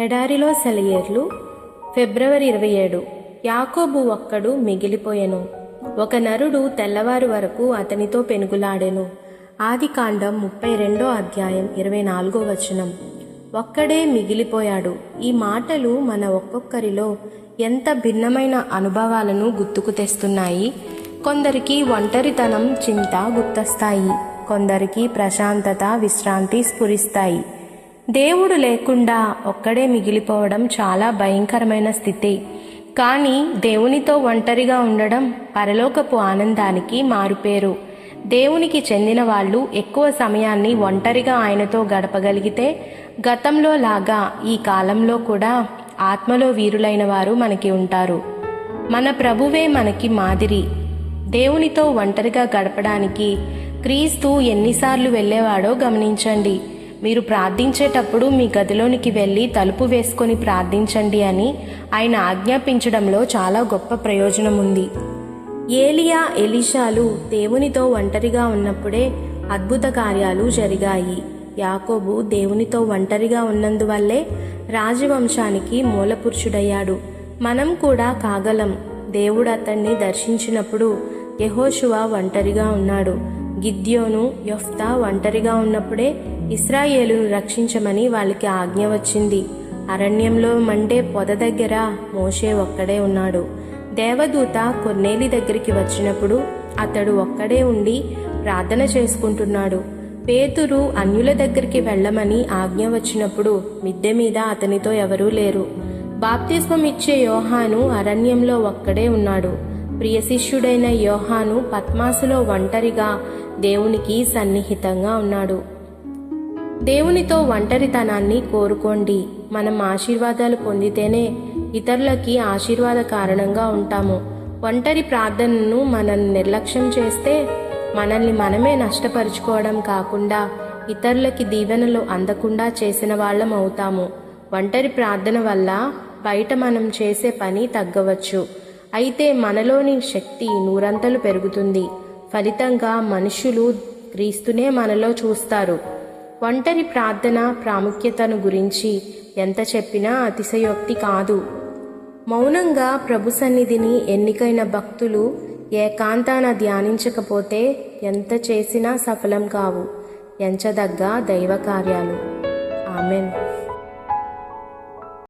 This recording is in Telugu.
ఎడారిలో సెలయేర్లు ఫిబ్రవరి ఇరవై ఏడు యాకోబు ఒక్కడు మిగిలిపోయెను. ఒక నరుడు తెల్లవారు వరకు అతనితో పెనుగులాడెను. ఆది కాండం ముప్పై రెండో అధ్యాయం ఇరవై నాలుగో వచనం. ఒక్కడే మిగిలిపోయాడు. ఈ మాటలు మన ఒక్కొక్కరిలో ఎంత భిన్నమైన అనుభవాలను గుర్తుకు తెస్తున్నాయి? కొందరికి ఒంటరితనం చింత గుర్తొస్తాయి కొందరికి ప్రశాంతత విశ్రాంతి స్ఫురిస్తాయి. దేవుడు లేకుండా ఒక్కడే మిగిలిపోవడం చాలా భయంకరమైన స్థితి. కానీ దేవునితో ఒంటరిగా ఉండడం పరలోకపు ఆనందానికి మారుపేరు. దేవునికి చెందిన వాళ్ళు ఎక్కువ సమయాన్ని ఒంటరిగా ఆయనతో గడపగలిగితే గతంలో లాగా ఈ కాలంలో కూడా ఆత్మలో వీరులైన వారు మనకి ఉంటారు. మన ప్రభువే మనకి మాదిరి. దేవునితో ఒంటరిగా గడపడానికి క్రీస్తు ఎన్నిసార్లు వెళ్ళేవాడో గమనించండి. మీరు ప్రార్థించేటప్పుడు మీ గదిలోనికి వెళ్ళి తలుపు వేసుకొని ప్రార్థించండి అని ఆయన ఆజ్ఞాపించడంలో చాలా గొప్ప ప్రయోజనం ఉంది. ఏలియా ఎలిషాలు దేవునితో ఒంటరిగా ఉన్నప్పుడే అద్భుత కార్యాలు జరిగాయి. యాకోబు దేవునితో ఒంటరిగా ఉన్నందువల్లే రాజవంశానికి మూలపురుషుడయ్యాడు. మనం కూడా కాగలం. దేవుడు అతన్ని దర్శించినప్పుడు యహోశువ ఒంటరిగా ఉన్నాడు. గిద్యోను యొఫ్తా ఒంటరిగా ఉన్నప్పుడే ఇస్రాయేలును రక్షించమని వాళ్ళకి ఆజ్ఞ వచ్చింది. అరణ్యంలో మండే పొద దగ్గర మోషే ఒక్కడే ఉన్నాడు. దేవదూత కొన్నేలి దగ్గరికి వచ్చినప్పుడు అతడు ఒక్కడే ఉండి ప్రార్థన చేసుకుంటున్నాడు. పేతురు అన్యుల దగ్గరికి వెళ్ళమని ఆజ్ఞ వచ్చినప్పుడు మిద్దె మీద అతనితో ఎవరూ లేరు. బాప్తిస్మం ఇచ్చే యోహాను అరణ్యంలో ఒక్కడే ఉన్నాడు. ప్రియ శిష్యుడైన యోహాను పద్మాసులో ఒంటరిగా దేవునికి సన్నిహితంగా ఉన్నాడు. దేవునితో ఒంటరితనాన్ని కోరుకోండి. మనం ఆశీర్వాదాలు పొందితేనే ఇతరులకి ఆశీర్వాద కారణంగా ఉంటాము. ఒంటరి ప్రార్థనను మనం నిర్లక్ష్యం చేస్తే మనల్ని మనమే నష్టపరుచుకోవడం కాకుండా ఇతరులకి దీవెనలు అందకుండా చేసిన వాళ్ళం అవుతాము. ఒంటరి ప్రార్థన వల్ల బయట మనం చేసే పని తగ్గవచ్చు. అయితే మనలోని శక్తి నూరంతలు పెరుగుతుంది. ఫలితంగా మనుషులు క్రీస్తునే మనలో చూస్తారు. ఒంటరి ప్రార్థన ప్రాముఖ్యతను గురించి ఎంత చెప్పినా అతిశయోక్తి కాదు. మౌనంగా ప్రభు సన్నిధిని ఎన్నికైన భక్తులు ఏకాంతాన ధ్యానించకపోతే ఎంత చేసినా సఫలం కావు. ఎంచదగ్గ దైవ కార్యాలు ఆమెన్.